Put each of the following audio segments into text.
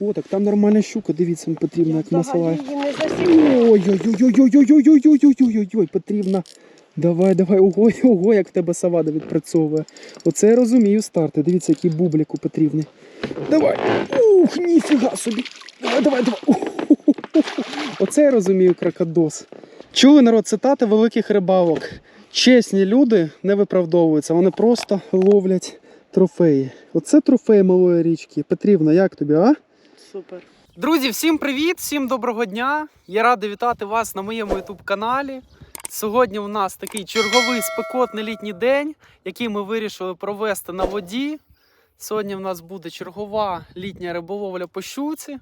О, так там нормальна щука, дивіться, потрібна, як масова. Взагалі її не засікла. Ой-ой-ой-ой-ой-ой-ой-ой-ой-ой, потрібно. Давай, давай, ого, ого, як в тебе савада відпрацьовує. Оце я розумію старти. Дивіться, який бубліку потрібний. Давай. Ух, ніфіга собі. Давай, давай, давай. Оце я розумію кракодос. Чули народ цитати великих рибалок. Чесні люди не виправдовуються, вони просто ловлять трофеї. Оце трофей малої річки. Петрівна, як тобі, а? Супер. Друзі, всім привіт, всім доброго дня. Я радий вітати вас на моєму youtube каналі. Сьогодні у нас такий черговий спекотний літній день, який ми вирішили провести на воді. Сьогодні в нас буде чергова літня риболовля по щуці.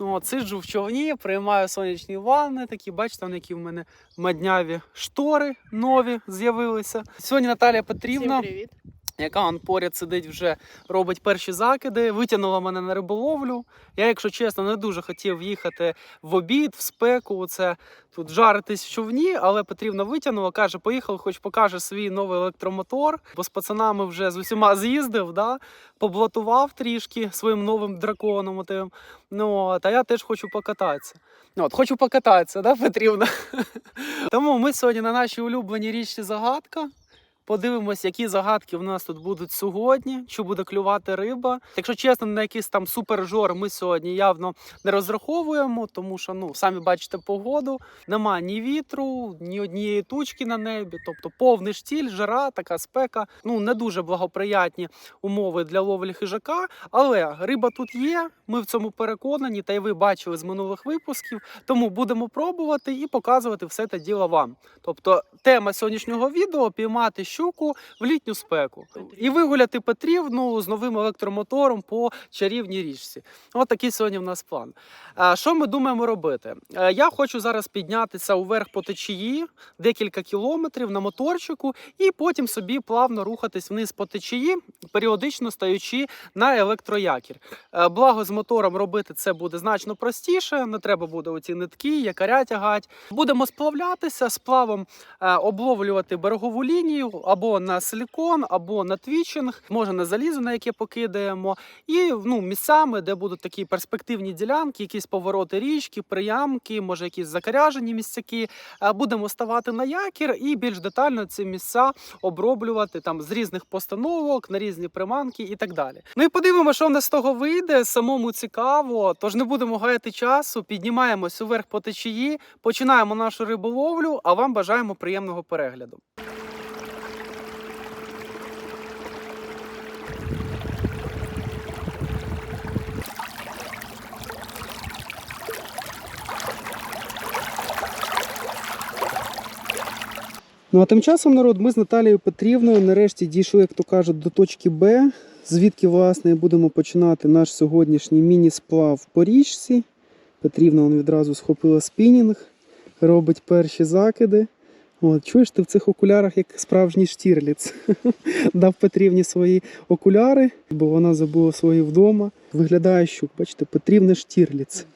Ну, от, сиджу в човні, приймаю сонячні ванни. Такі, бачите, які в мене мадняві штори нові з'явилися. Сьогодні Наталія Петрівна Всім привіт. Яка он поряд сидить, вже робить перші закиди, витягнула мене на риболовлю. Я, якщо чесно, не дуже хотів їхати в обід, в спеку. Це тут жаритись в човні, але потрібно витягнула. Каже, поїхав, хоч покаже свій новий електромотор. Бо з пацанами вже з усіма з'їздив, да? поблатував трішки своїм новим драконом. Отим. Ну, от, я теж хочу покататися. Ну, От, хочу покататися, да, Петрівна? Тому ми сьогодні на нашій улюбленій річці загадка. Подивимось, які загадки в нас тут будуть сьогодні, чи буде клювати риба. Якщо чесно, на якийсь там супержор ми сьогодні явно не розраховуємо, тому що ну самі бачите погоду. Нема ні вітру, ні однієї тучки на небі. Тобто повний штіль, жара, така спека. Ну не дуже благоприятні умови для ловлі хижака. Але риба тут є. Ми в цьому переконані, та й ви бачили з минулих випусків. Тому будемо пробувати і показувати все те діло вам. Тобто, тема сьогоднішнього відео піймати щуку в літню спеку і вигуляти Петрівну з новим електромотором по чарівній річці. От такий сьогодні в нас план. Що ми думаємо робити? Я хочу зараз піднятися уверх по течії декілька кілометрів на моторчику, і потім собі плавно рухатись вниз по течії, періодично стаючи на електроякір. Благо з мотором робити це буде значно простіше. Не треба буде оці нитки, якоря тягати. Будемо сплавлятися, сплавом обловлювати берегову лінію або на силікон, або на твічинг, може на залізо, на яке покидаємо. І ну, місцями, де будуть такі перспективні ділянки, якісь повороти річки, приямки, може якісь закаряжені місцяки. е, Будемо ставати на якір і більш детально ці місця оброблювати там з різних постановок, на різні приманки і так далі. Ну і подивимося, що в нас з того вийде. Самому цікаво. Тож не будемо гаяти часу. Піднімаємось уверх по течії, починаємо нашу риболовлю. А вам бажаємо приємного перегляду. Ну а тим часом, народ, ми з Наталією Петрівною нарешті дійшли, як то кажуть, до точки Б, звідки, власне, будемо починати наш сьогоднішній міні-сплав по річці. Петрівна вон відразу схопила спінінг, робить перші закиди. От, чуєш, ти в цих окулярах як справжній штірліц. Дав Петрівні свої окуляри, бо вона забула свої вдома. Виглядає щук, бачите, Петрівна штірліц.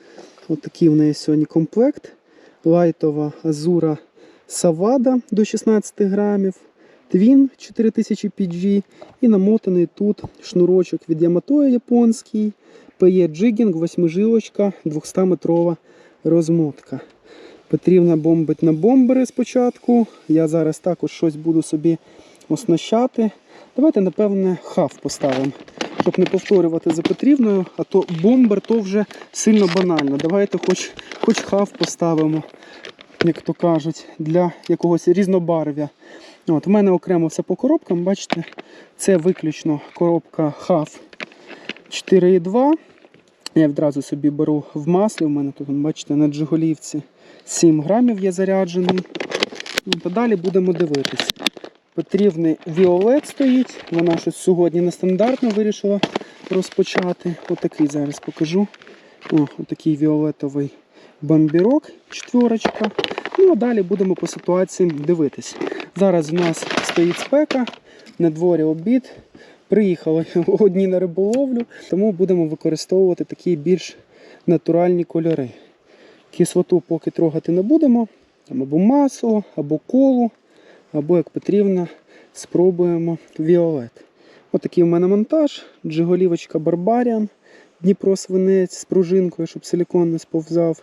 От такий в неї сьогодні комплект. Лайтова азура Савада до 16 грамів, Твін 4000 PG і намотаний тут шнурочок від Яматоя японський, PE Jigging, восьмижилочка, 200-метрова розмотка. Потрібно бомбить на бомбери спочатку. Я зараз також щось буду собі оснащати. Давайте, напевне, хав поставимо, щоб не повторювати за потрібною, а то бомбер то вже сильно банально. Давайте хоч, хоч хав поставимо як то кажуть, для якогось різнобарв'я. От, У мене окремо все по коробкам, бачите, це виключно коробка HAF 4.2. Я відразу собі беру в маслі. У мене тут, бачите, на джиголівці 7 грамів є заряджений. Ну, далі будемо дивитись. Потрібний Віолет стоїть. Вона щось сьогодні нестандартно вирішила розпочати. Отакий зараз покажу. О, отакий віолетовий бомбірок, четверочка. Ну а далі будемо по ситуації дивитись. Зараз у нас стоїть спека, на дворі обід. Приїхали одні на риболовлю, тому будемо використовувати такі більш натуральні кольори. Кислоту поки трогати не будемо. Там або масло, або колу, або, як потрібно, спробуємо віолет. Отакий у мене монтаж, джиголівочка Barbarian Дніпро свинець з пружинкою, щоб силікон не сповзав.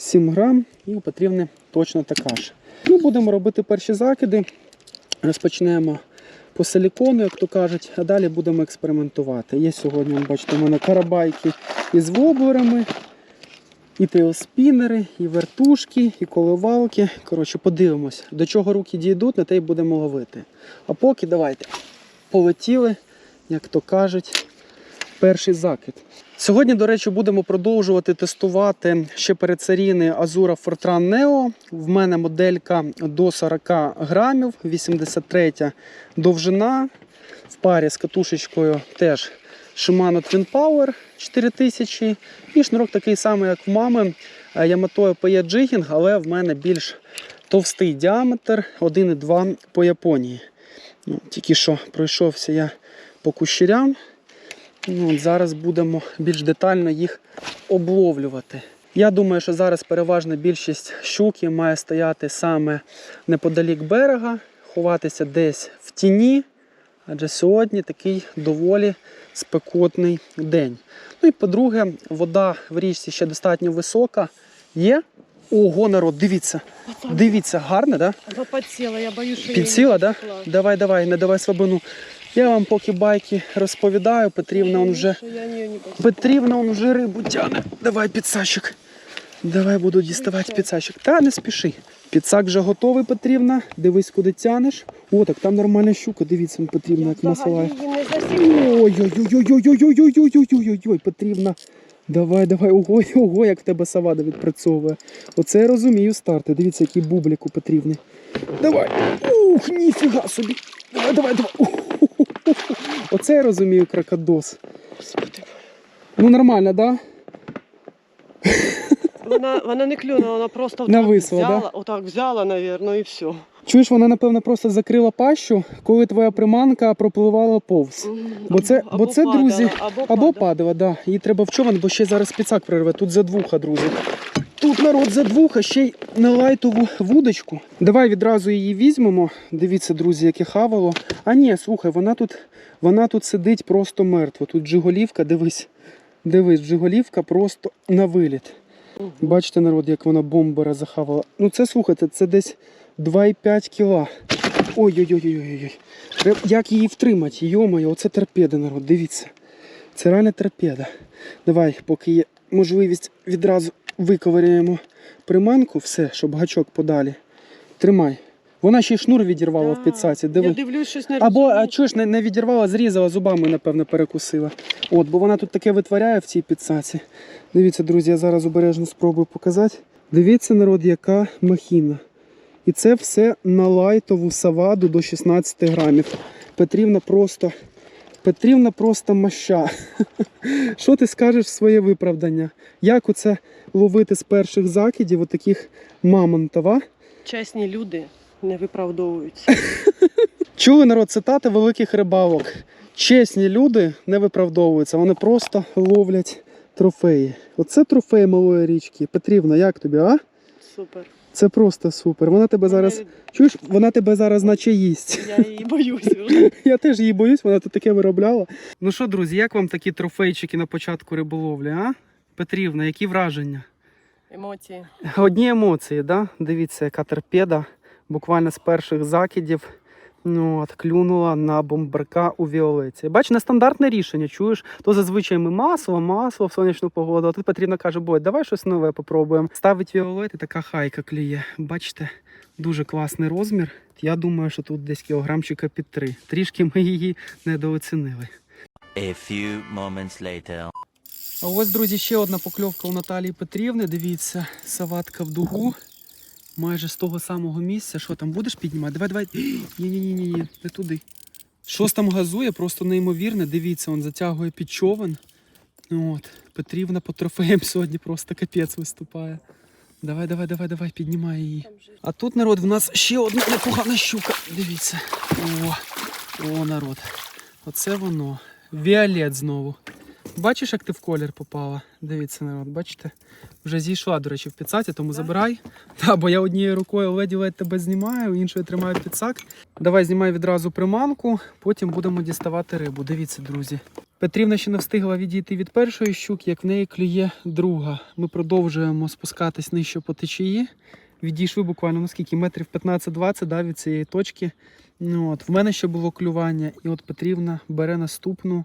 7 грам і потрібна точно така ж. Ну, будемо робити перші закиди. Розпочнемо по силікону, як то кажуть, а далі будемо експериментувати. Є сьогодні, ви бачите, у мене карабайки із воблерами, і теоспінери, і вертушки, і коливалки. Коротше, подивимось, до чого руки дійдуть, на те й будемо ловити. А поки давайте полетіли, як то кажуть, перший закид. Сьогодні, до речі, будемо продовжувати тестувати ще передсерійний Azura Fortran Neo. В мене моделька до 40 грамів, 83 довжина. В парі з катушечкою теж Shimano Twin Power 4000. І шнурок такий самий, як в мами. Е, Yamato PE Jigging, але в мене більш товстий діаметр 1,2 по Японії. Ну, тільки що пройшовся я по кущерям. Ну, от зараз будемо більш детально їх обловлювати. Я думаю, що зараз переважна більшість щуки має стояти саме неподалік берега, ховатися десь в тіні, адже сьогодні такий доволі спекотний день. Ну і по-друге, вода в річці ще достатньо висока. Є. Ого, народ, дивіться. Дивіться, гарне, так? Да? Она подсела, я боюсь, что Підсіла, я да? Давай, давай, не давай слабину. Я вам поки байки розповідаю, Петрівна он вже. Петрівна он вже рибу тяне. Давай підсачок. Давай буду діставати що? підсачок. Та не спіши. Підсак вже готовий, Петрівна. Дивись, куди тянеш. О, так там нормальна щука. Дивіться, Петрівна, як масалає. взагалі її не засікла. Ой-ой-ой-ой-ой-ой-ой-ой-ой-ой-ой, Петрівна. Давай, давай, ого, ого, як в тебе савада відпрацьовує. Оце я розумію старти. Дивіться, який бублик у Петрівни. Давай. Ух, ніфіга собі. Давай, давай, давай. Ух-ху-ху-ху. Оце я розумію кракодос. Ну нормально, да? Вона, вона не клюнула, вона просто отак Нависла, да? взяла, отак взяла, наверное, і все. Чуєш, вона, напевно, просто закрила пащу, коли твоя приманка пропливала повз. Бо це- бо це, друзі, або, Або падала. да. Їй треба в човен, бо ще зараз підсак прорве. Тут задвуха, друзі. Тут народ задвуха, ще й на лайтову вудочку. Давай відразу її візьмемо. Дивіться, друзі, яке хавало. А ні, слухай, вона тут, вона тут сидить просто мертво. Тут джиголівка, дивись. Дивись, джиголівка просто на виліт. Бачите, народ, як вона бомбера захавала. Ну це слухайте, це десь 2,5 кіла. Ой-ой-ой-ой-ой. Як її втримати? Йомаю, оце торпеда, народ, дивіться. Це реально торпеда. Давай, поки є можливість, відразу виковиряємо приманку, все, щоб гачок подалі. Тримай. Вона ще й шнур відірвала в підсаці. Я дивлюсь, щось не Або а розумію. чуєш, не, не відірвала, зрізала зубами, напевно, перекусила. От, бо вона тут таке витворяє в цій підсаці. Дивіться, друзі, я зараз обережно спробую показати. Дивіться, народ, яка махіна. І це все на лайтову саваду до 16 грамів. Петрівна просто. Петрівна просто маща. Що ти скажеш в своє виправдання? Як оце ловити з перших закидів отаких мамонтов, а? Чесні люди не виправдовуються. Чули народ цитати великих рибалок. Чесні люди не виправдовуються, вони просто ловлять трофеї. Оце трофей малої річки. Петрівна, як тобі, а? Супер. Це просто супер. Вона тебе зараз. Чуєш, вона тебе зараз наче їсть. Я її боюсь вже. Я теж її боюсь, вона тут таке виробляла. Ну що, друзі, як вам такі трофейчики на початку риболовлі, а? Петрівна, які враження? Емоції. Одні емоції, да? Дивіться, яка торпеда. Буквально з перших закидів ну, от, клюнула на бомберка у Віолеті. Бач, нестандартне рішення, чуєш? То зазвичай ми масло, масло в сонячну погоду. А тут Петрівна каже, бой, давай щось нове попробуємо. Ставить Віолет і така хайка клює. Бачите, дуже класний розмір. Я думаю, що тут десь кілограмчика під три. Трішки ми її недооцінили. A few moments later. А ось, друзі, ще одна покльовка у Наталії Петрівни. Дивіться, саватка в дугу. Майже з того самого місця. Що там будеш піднімати? Давай, давай. Ні-ні-ні, ні, не туди. Щось там газує, просто неймовірне. Дивіться, він затягує під човен. Ну От, Петрівна по трофеям сьогодні просто капець виступає. Давай, давай, давай, давай, піднімай її. А тут народ, в нас ще одна непогана щука. Дивіться. О, о, народ. Оце воно. Віолет знову. Бачиш, як ти в колір попала? Дивіться, народ, бачите? Вже зійшла, до речі, в підсаці, тому забирай. Та, бо я однією рукою ледь-ледь тебе знімаю, іншою тримаю підсак. Давай знімай відразу приманку, потім будемо діставати рибу. Дивіться, друзі. Петрівна ще не встигла відійти від першої щуки, як в неї клює друга. Ми продовжуємо спускатись нижче по течії. Відійшли буквально наскільки метрів 15-20 да, від цієї точки. Ну, от, в мене ще було клювання, і от Петрівна бере наступну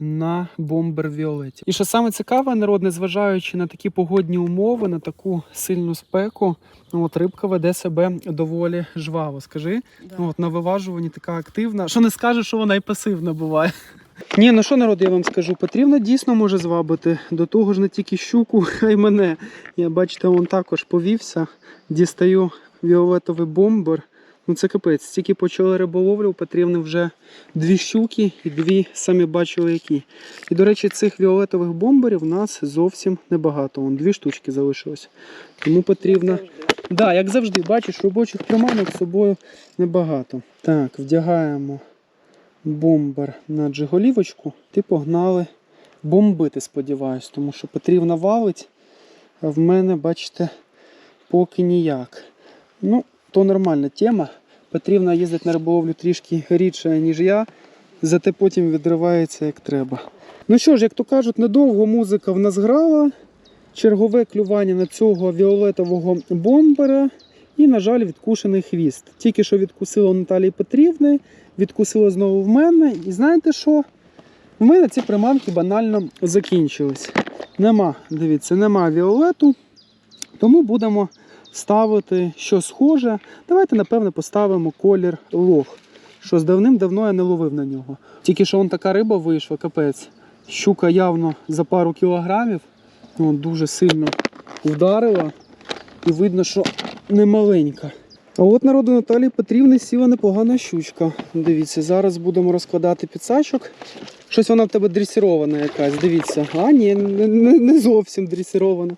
на бомбер Віолеті. І що саме цікаве, народ, незважаючи на такі погодні умови, на таку сильну спеку, ну, от рибка веде себе доволі жваво. Скажи, Да. От на виважуванні така активна. Що не скажеш, що вона і пасивна буває. Ні, ну що народ, я вам скажу, Петрівна дійсно може звабити. До того ж не тільки щуку, а й мене. Я бачите, він також повівся. Дістаю віолетовий бомбер. Ну це капець. Тільки почали риболовлю, у Петрівни вже дві щуки і дві самі бачили які. І до речі, цих віолетових бомберів у нас зовсім небагато. Вон дві штучки залишилось. Тому Петрівна. Завжди. Да, як завжди, бачиш, робочих приманок з собою небагато. Так, вдягаємо бомбер на джиголівочку. Ти погнали бомбити, сподіваюсь, тому що Петрівна валить, а в мене, бачите, поки ніяк. Ну, то нормальна тема. Петрівна їздить на риболовлю трішки рідше, ніж я, зате потім відривається як треба. Ну що ж, як то кажуть, недовго музика в нас грала. Чергове клювання на цього віолетового бомбера. І, на жаль, відкушений хвіст. Тільки що відкусило Наталії Петрівни, відкусило знову в мене. І знаєте що? В мене ці приманки банально закінчились. Нема, дивіться, нема віолету. Тому будемо ставити що схоже. Давайте, напевне, поставимо колір лох. Що з давним-давно я не ловив на нього. Тільки що он така риба вийшла, капець. Щука явно за пару кілограмів. Ну, дуже сильно вдарила. І видно, що не маленька. А от народу Наталії Петрівни сіла непогана щучка. Дивіться, зараз будемо розкладати підсачок. Щось вона в тебе дресірована якась. Дивіться. А, ні, не, не, не зовсім дресірована.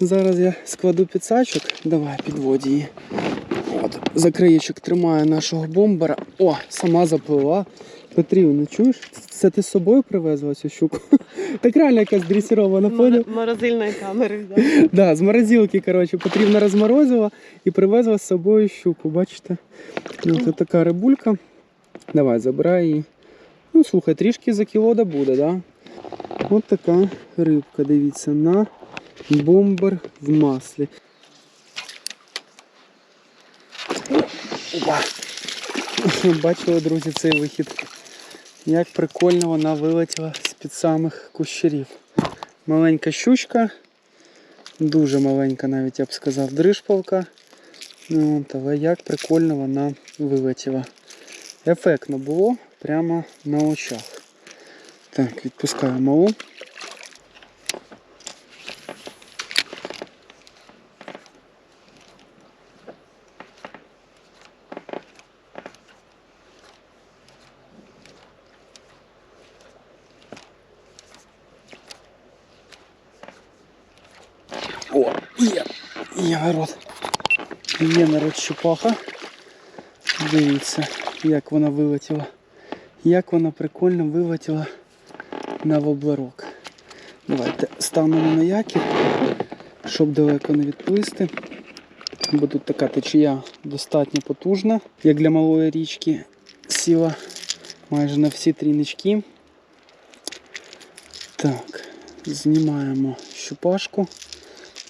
Зараз я складу підсачок. Давай, підводь її. От, за краєчок тримаю нашого бомбера. О, сама заплила. Петрівна, чуєш? Це ти з собою привезла цю щуку? Так реально якась дресірована? Мор- Морозильної камери. Да. З морозилки, коротше, потрібно розморозила і привезла з собою щуку. Бачите? Це така рибулька. Давай, забирай її. Ну, слухай, трішки за кіло да буде, да? От така рибка, дивіться, на бомбер в маслі. Опа. Бачили, друзі, цей вихід. Як прикольно вона вилетіла з-під самих кущерів. Маленька щучка. Дуже маленька, навіть я б сказав, дрижпалка. Ну, от, але як прикольно вона вилетіла. Ефектно було прямо на очах. Так, відпускаю малу. О, є, є народ. Є народ щупаха. Дивіться, як вона вилетіла. Як вона прикольно вилетіла на воблерок. Давайте станемо на якір, щоб далеко не відплисти. Бо тут така течія достатньо потужна, як для малої річки. Сіла майже на всі трінички. Так, знімаємо щупашку.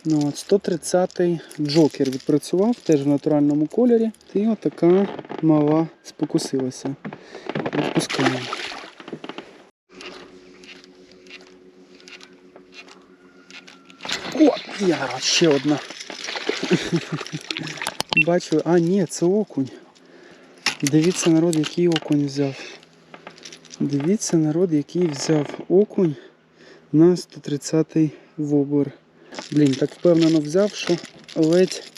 Ну, от 130-й джокер відпрацював теж в натуральному кольорі. І отака мала спокусилася. Відпускаємо. О, я ще одна. Бачили, а ні, це окунь. Дивіться, народ, який окунь взяв. Дивіться, народ, який взяв окунь на 130-й вобор. Блін, так впевнено взяв, що ледь,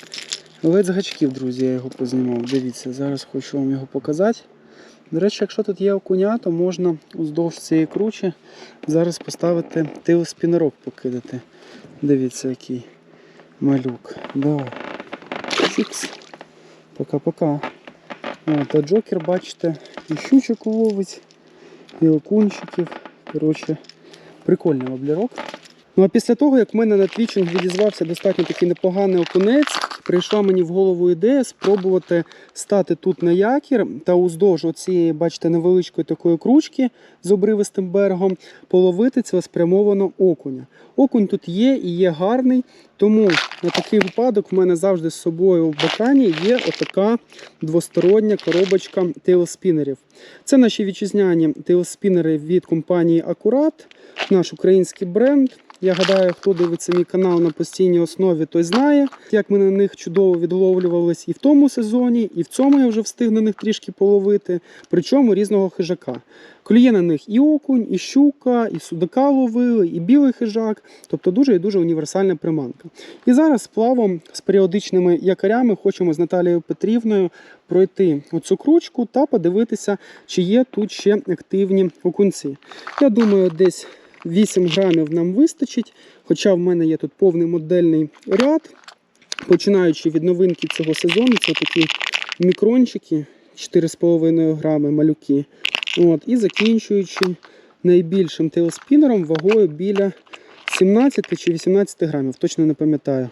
ледь з гачків, друзі, я його познімав. Дивіться, зараз хочу вам його показати. До речі, якщо тут є окуня, то можна уздовж цієї кручі зараз поставити телеспінерок покидати. Дивіться, який малюк. Давай. Чікс. Пока-пока. От, а джокер, бачите, і щучок ловить, і окунчиків. Коротше, прикольний облірок. Ну а після того, як в мене на твічинг відізвався достатньо такий непоганий окунець, прийшла мені в голову ідея спробувати стати тут на якір та уздовж оцієї, бачите, невеличкої такої кручки з обривистим берегом половити цілеспрямовано окуня. Окунь тут є і є гарний, тому на такий випадок в мене завжди з собою в бакані є отака двостороння коробочка тейлспінерів. Це наші вітчизняні тейлспінери від компанії Акурат, наш український бренд. Я гадаю, хто дивиться мій канал на постійній основі, той знає, як ми на них чудово відловлювались і в тому сезоні, і в цьому я вже встиг на них трішки половити, причому різного хижака. Клює на них і окунь, і щука, і судака ловили, і білий хижак, тобто дуже і дуже універсальна приманка. І зараз сплавом з періодичними якорями хочемо з Наталією Петрівною пройти оцю кручку та подивитися, чи є тут ще активні окунці. Я думаю, десь 8 грамів нам вистачить, хоча в мене є тут повний модельний ряд. Починаючи від новинки цього сезону, це такі мікрончики 4,5 грами малюки. От, і закінчуючи найбільшим тейлспінером вагою біля 17 чи 18 грамів, точно не пам'ятаю.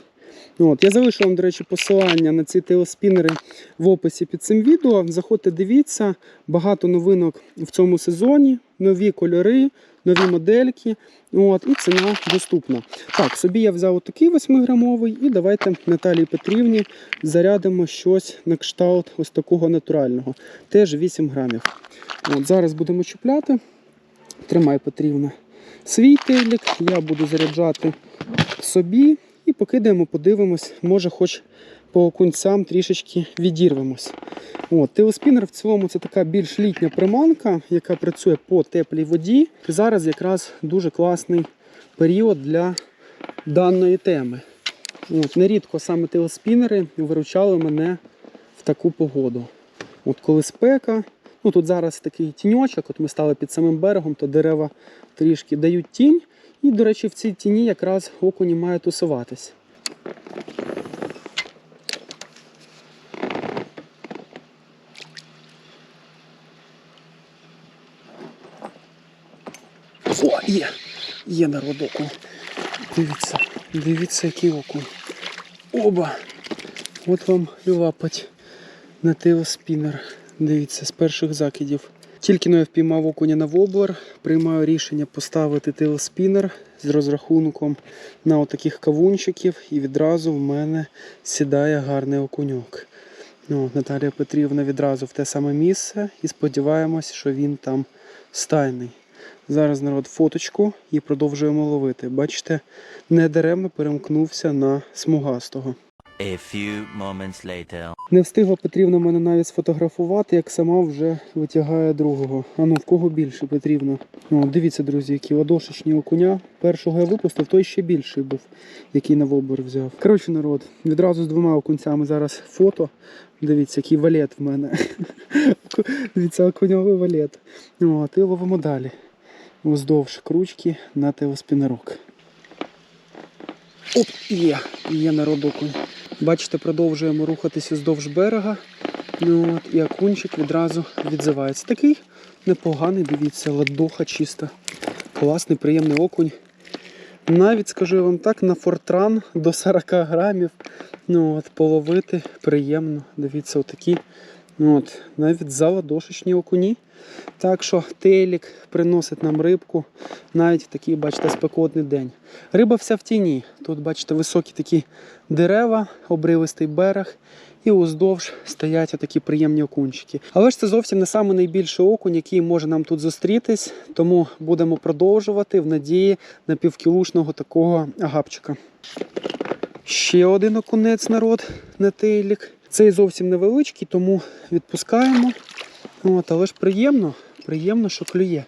От, я залишу вам, до речі, посилання на ці тейлспінери в описі під цим відео. Заходьте, дивіться, багато новинок в цьому сезоні, нові кольори, нові модельки. От, і ціна доступна. Так, собі я взяв отакий 8-грамовий, і давайте Наталії Петрівні зарядимо щось на кшталт ось такого натурального. Теж 8 грамів. От, зараз будемо чіпляти. Тримай Петрівна свій тейлік, я буду заряджати собі і покидаємо, подивимось, може хоч по окунцям трішечки відірвемось. От, телеспінер в цілому це така більш літня приманка, яка працює по теплій воді. Зараз якраз дуже класний період для даної теми. От, нерідко саме телеспінери виручали мене в таку погоду. От коли спека, ну тут зараз такий тіньочок, от ми стали під самим берегом, то дерева трішки дають тінь. І, до речі, в цій тіні якраз окуні мають тусуватись. О, є! Є народ окунь. Дивіться, дивіться, який окунь. Оба! От вам лювапать на теоспінер. Дивіться, з перших закидів. Тільки но я впіймав окуня на воблер, приймаю рішення поставити теоспінер з розрахунком на отаких кавунчиків, і відразу в мене сідає гарний окуньок. Ну, Наталія Петрівна відразу в те саме місце і сподіваємось, що він там стайний. Зараз народ фоточку і продовжуємо ловити. Бачите, недаремно перемкнувся на смугастого. A few moments later. Не встигла Петрівна мене навіть сфотографувати, як сама вже витягає другого. А ну в кого більше Петрівна? О, дивіться, друзі, які ладошечні окуня. Першого я випустив, той ще більший був, який на вобор взяв. Коротше, народ, відразу з двома окунцями зараз фото. Дивіться, який валет в мене. Дивіться, окуньовий валет. От, і ловимо далі. Уздовж кручки на телеспінерок. Оп, є, є народ окунь. Бачите, продовжуємо рухатися вздовж берега. Ну, от, і окунчик відразу відзивається. Такий непоганий, дивіться, ладоха чиста. Класний, приємний окунь. Навіть скажу вам так, на фортран до 40 грамів. Ну, от, половити приємно. Дивіться, отакі. От, навіть заладошечні окуні. Так що тейлік приносить нам рибку навіть в такий, бачите, спекотний день. Риба вся в тіні. Тут, бачите, високі такі дерева, обривистий берег, і уздовж стоять такі приємні окунчики. Але ж це зовсім не саме найбільший окунь, який може нам тут зустрітись, тому будемо продовжувати в надії на півкілушного такого агапчика. Ще один окунець народ на тейлік. Цей зовсім невеличкий, тому відпускаємо. От, але ж приємно, приємно, що клює.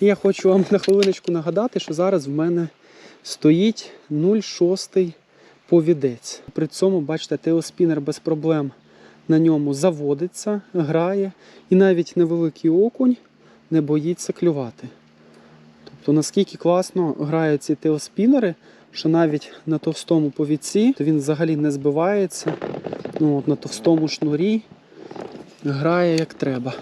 І я хочу вам на хвилиночку нагадати, що зараз в мене стоїть 0,6 повідець. При цьому, бачите, теоспінер без проблем на ньому заводиться, грає, і навіть невеликий окунь не боїться клювати. Тобто, наскільки класно грають ці теоспінери, що навіть на товстому повідці то він взагалі не збивається. Ну, от на товстому шнурі грає як треба.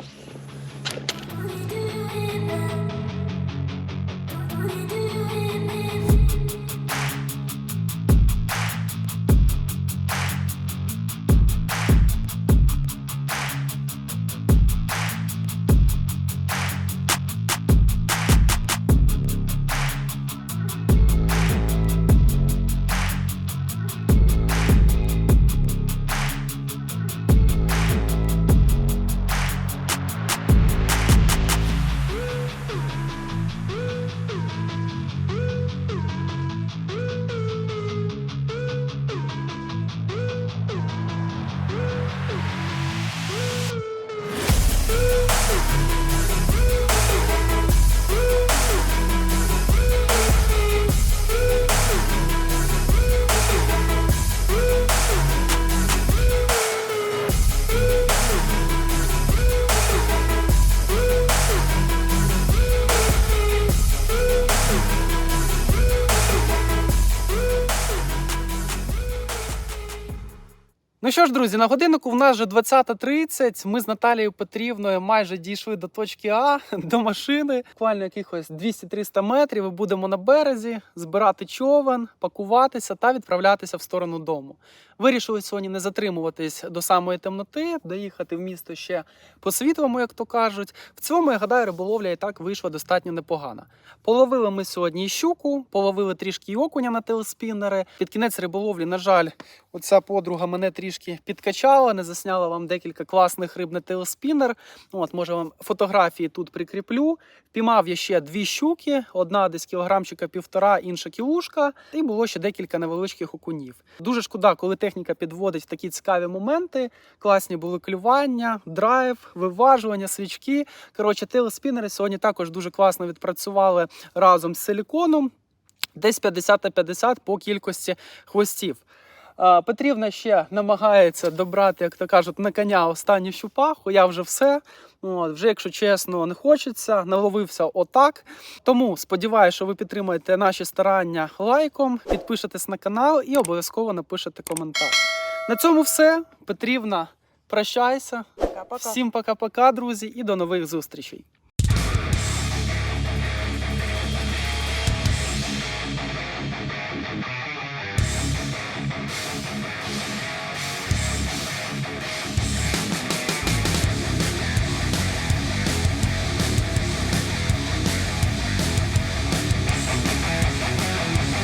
Що ж, друзі, на годиннику в нас вже 20.30. Ми з Наталією Петрівною майже дійшли до точки А, до машини. Буквально якихось 200-300 метрів. І будемо на березі збирати човен, пакуватися та відправлятися в сторону дому. Вирішили сьогодні не затримуватись до самої темноти, доїхати в місто ще по світлому, як то кажуть. В цьому, я гадаю, риболовля і так вийшла достатньо непогана. Половили ми сьогодні щуку, половили трішки окуня на телеспіннери. Під кінець риболовлі, на жаль, оця подруга мене трішки підкачала, не засняла вам декілька класних риб на телеспінер. От, може вам фотографії тут прикріплю. Піймав я ще дві щуки, одна десь кілограмчика півтора, інша кілушка, і було ще декілька невеличких окунів. Дуже шкода, коли техніка підводить такі цікаві моменти. Класні були клювання, драйв, виважування, свічки. Коротше, телеспінери сьогодні також дуже класно відпрацювали разом з силіконом. Десь 50 на 50 по кількості хвостів. А, Петрівна ще намагається добрати, як то кажуть, на коня останню щупаху. Я вже все. От, вже, якщо чесно, не хочеться, наловився отак. Тому сподіваюся, що ви підтримаєте наші старання лайком, підпишетесь на канал і обов'язково напишете коментар. На цьому все. Петрівна, прощайся. Пока-пока. Всім пока-пока, друзі, і до нових зустрічей.